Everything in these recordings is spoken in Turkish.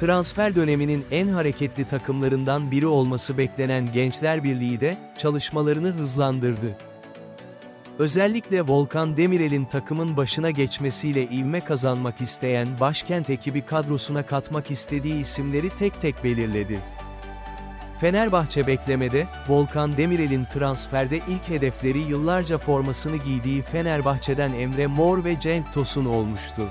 Transfer döneminin en hareketli takımlarından biri olması beklenen Gençler Birliği de, çalışmalarını hızlandırdı. Özellikle Volkan Demirel'in takımın başına geçmesiyle ivme kazanmak isteyen başkent ekibi kadrosuna katmak istediği isimleri tek tek belirledi. Fenerbahçe beklemede, Volkan Demirel'in transferde ilk hedefleri yıllarca formasını giydiği Fenerbahçe'den Emre Mor ve Cenk Tosun olmuştu.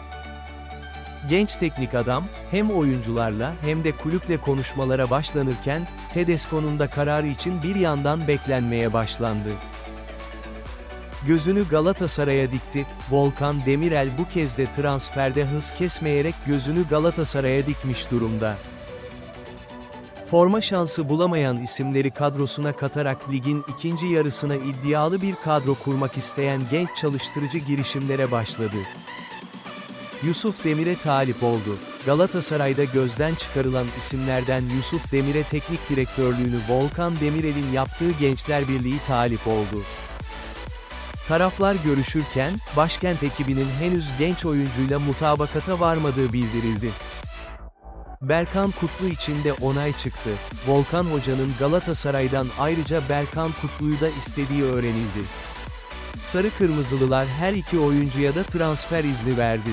Genç teknik adam, hem oyuncularla hem de kulüple konuşmalara başlanırken, Tedesco'nun da kararı için bir yandan beklenmeye başlandı. Gözünü Galatasaray'a dikti, Volkan Demirel bu kez de transferde hız kesmeyerek gözünü Galatasaray'a dikmiş durumda. Forma şansı bulamayan isimleri kadrosuna katarak ligin ikinci yarısına iddialı bir kadro kurmak isteyen genç çalıştırıcı girişimlere başladı. Yusuf Demir'e talip oldu. Galatasaray'da gözden çıkarılan isimlerden Yusuf Demir'e teknik direktörlüğünü Volkan Demirel'in yaptığı Gençler Birliği talip oldu. Taraflar görüşürken, başkent ekibinin henüz genç oyuncuyla mutabakata varmadığı bildirildi. Berkan Kutlu için de onay çıktı. Volkan Hoca'nın Galatasaray'dan ayrıca Berkan Kutlu'yu da istediği öğrenildi. Sarı Kırmızılılar her iki oyuncuya da transfer izni verdi.